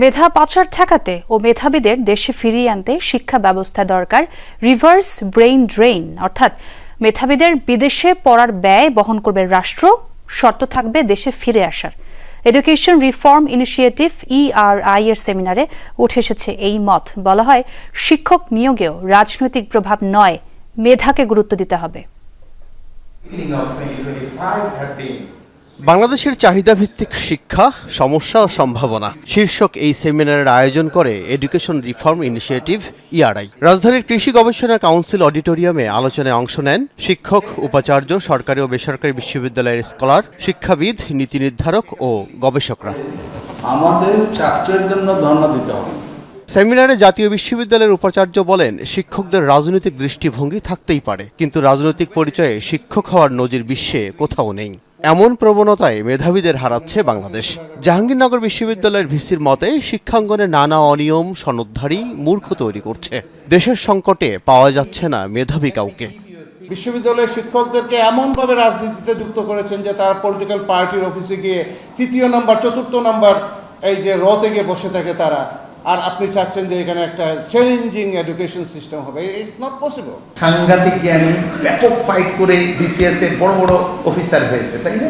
মেধা পাচার ঠেকাতে ও মেধাবীদের দেশে ফিরিয়ে আনতে শিক্ষা ব্যবস্থা দরকার রিভার্স ব্রেইন ড্রেইন অর্থাৎ মেধাবীদের বিদেশে পড়ার ব্যয় বহন করবে রাষ্ট্র, শর্ত থাকবে দেশে ফিরে আসার। এডুকেশন রিফর্ম ইনিশিয়েটিভ ইআরআই এর সেমিনারে উঠে এসেছে এই মত। বলা হয়, শিক্ষক নিয়োগেও রাজনৈতিক প্রভাব নয়, মেধাকে গুরুত্ব দিতে হবে। Beginning of 2025 have been বাংলাদেশের চাহিদা ভিত্তিক শিক্ষা সমস্যা ও সম্ভাবনা শীর্ষক এই সেমিনারের আয়োজন করে এডুকেশন রিফর্ম ইনিশিয়েটিভ ইআরআই রাজধানীর কৃষি গবেষণা কাউন্সিল অডিটোরিয়ামে আলোচনায় অংশ নেন শিক্ষক উপাচার্য সরকারি ও বেসরকারি বিশ্ববিদ্যালয়ের স্কলার শিক্ষাবিদ নীতি নির্ধারক ও গবেষকরা। আমাদের চাকরির জন্য ধর্ণা দিতে হবে। সেমিনারে জাতীয় বিশ্ববিদ্যালয়ের উপাচার্য বলেন শিক্ষকদের রাজনৈতিক দৃষ্টিভঙ্গি থাকতেই পারে কিন্তু রাজনৈতিক পরিচয়ে শিক্ষক হওয়ার নজির বিশ্বে কোথাও নেই। এমন প্রবণতায় মেধাবীদের হারাচ্ছে বাংলাদেশ। জাহাঙ্গীরনগর বিশ্ববিদ্যালয়ের ভিসির মতে, শিক্ষাঙ্গনে নানা অনিয়ম, সনদধারী মূর্খ তৈরি করছে। দেশের সংকটে পাওয়া যাচ্ছে না মেধাবী কাউকে। বিশ্ববিদ্যালয়ের শিক্ষকদেরকে এমনভাবে রাজনীতিতে যুক্ত করেছেন যে তার পলিটিক্যাল পার্টির অফিসে গিয়ে তৃতীয় নাম্বার, চতুর্থ নাম্বার, এই যে রতে গিয়ে বসে থাকে তারা। আর আপনি চাচ্ছেন যে এখানে একটা চ্যালেঞ্জিং এডুকেশন সিস্টেম হবে। ইটস নট পসিবল সাংঘাতিক জ্ঞানী ব্যাপক ফাইট করে বিসিএস এর বড় বড় অফিসার হয়েছে, তাই না?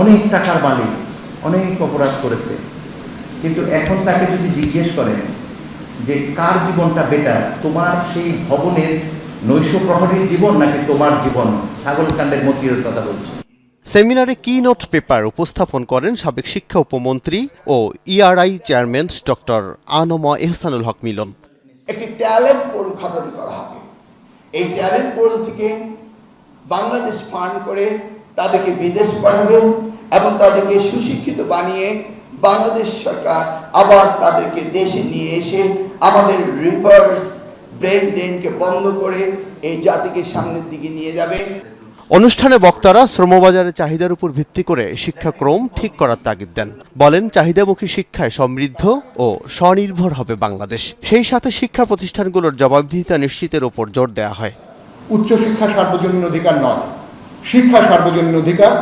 অনেক টাকার মালিক, অনেক অপরাধ করেছে। কিন্তু এখন তাকে যদি জিজ্ঞেস করেন যে কার জীবনটা বেটার তোমার সেই ভবনের নৈশ প্রহরীর জীবন নাকি তোমার জীবন? ছাগলকাণ্ডের মতির কথা বলছি। সেমিনারে কি নোট পেপার উপস্থাপন করেন সাবেক শিক্ষা উপমন্ত্রী ও ERI chairman doctor Anam Ehsanul Haque Milon. একটি ট্যালেন্ট পোল খতম করা হবে। এই ট্যালেন্ট পোল থেকে বাংলাদেশ ফান্ড করে তাদেরকে বিদেশ পাঠাবে এবং তাদেরকে সুশিক্ষিত বানিয়ে বাংলাদেশ সরকার আবার তাদেরকে দেশে নিয়ে এসে আমাদের রিভার্স ব্রেন ড্রেনকে বন্ধ করে এই জাতিকে সামনের দিকে নিয়ে যাবে। অনুষ্ঠানে বক্তারা শ্রমবাজারের চাহিদার উপর ভিত্তি করে শিক্ষাক্রম ঠিক করার তাগিদ দেন। বলেন, চাহিদামুখী শিক্ষায় সমৃদ্ধ ও স্বনির্ভর হবে বাংলাদেশ। সেই সাথে শিক্ষা প্রতিষ্ঠানগুলোর জবাবদিহিতা নিশ্চিতের উপর জোর দেওয়া হয়। উচ্চশিক্ষা সার্বজনীন অধিকার নয়। শিক্ষা সার্বজনীন অধিকার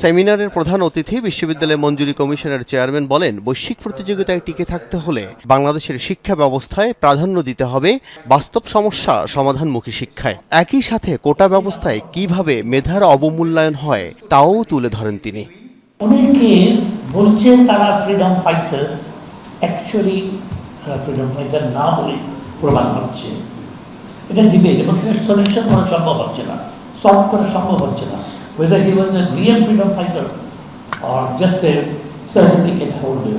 সেমিনারের প্রধান অতিথি বিশ্ববিদ্যালয় মঞ্জুরি কমিশনের চেয়ারম্যান বলেন, বৈশ্বিক প্রতিযোগিতায় টিকে থাকতে হলে বাংলাদেশের শিক্ষা ব্যবস্থায় প্রাধান্য দিতে হবে বাস্তব সমস্যা সমাধানমুখী শিক্ষায়। একই সাথে কোটা ব্যবস্থায় কীভাবে মেধার অবমূল্যায়ন হয়, তাও তুলে ধরেন তিনি। অনেকে তারা ফ্রিডম ফাইটার, অ্যাকচুয়ালি তারা ফ্রিডম ফাইটার না বলে প্রমাণ হচ্ছে এটা ডিবেট এবং সেটা সলিউশন করা সম্ভব হচ্ছে না, সলভ করা সম্ভব হচ্ছে না। Whether he was a real freedom fighter or just a holder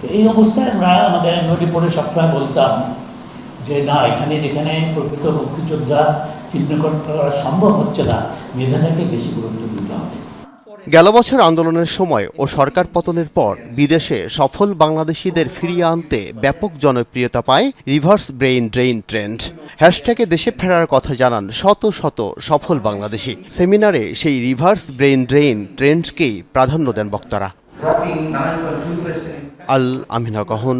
তো এই অবস্থায় আমরা আমাদের নদী পড়ে সবসময় বলতাম যে, না, এখানে যেখানে প্রকৃত মুক্তিযোদ্ধা চিহ্নকরণ করা সম্ভব হচ্ছে না। মেধাটাকে বেশি গুরুত্ব গেল বছর আন্দোলনের সময় ও সরকার পতনের পর বিদেশে সফল বাংলাদেশিদের ফিরিয়ে আনতে ব্যাপক জনপ্রিয়তা পায় রিভার্স ব্রেইন ড্রেইন ট্রেন্ড। হ্যাশট্যাগে দেশে ফেরার কথা জানান শত শত সফল বাংলাদেশি। সেমিনারে সেই রিভার্স ব্রেইন ড্রেইন ট্রেন্ডকেই প্রাধান্য দেন বক্তারা। আল আমিনা গহন,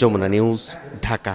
যমুনা নিউজ, ঢাকা।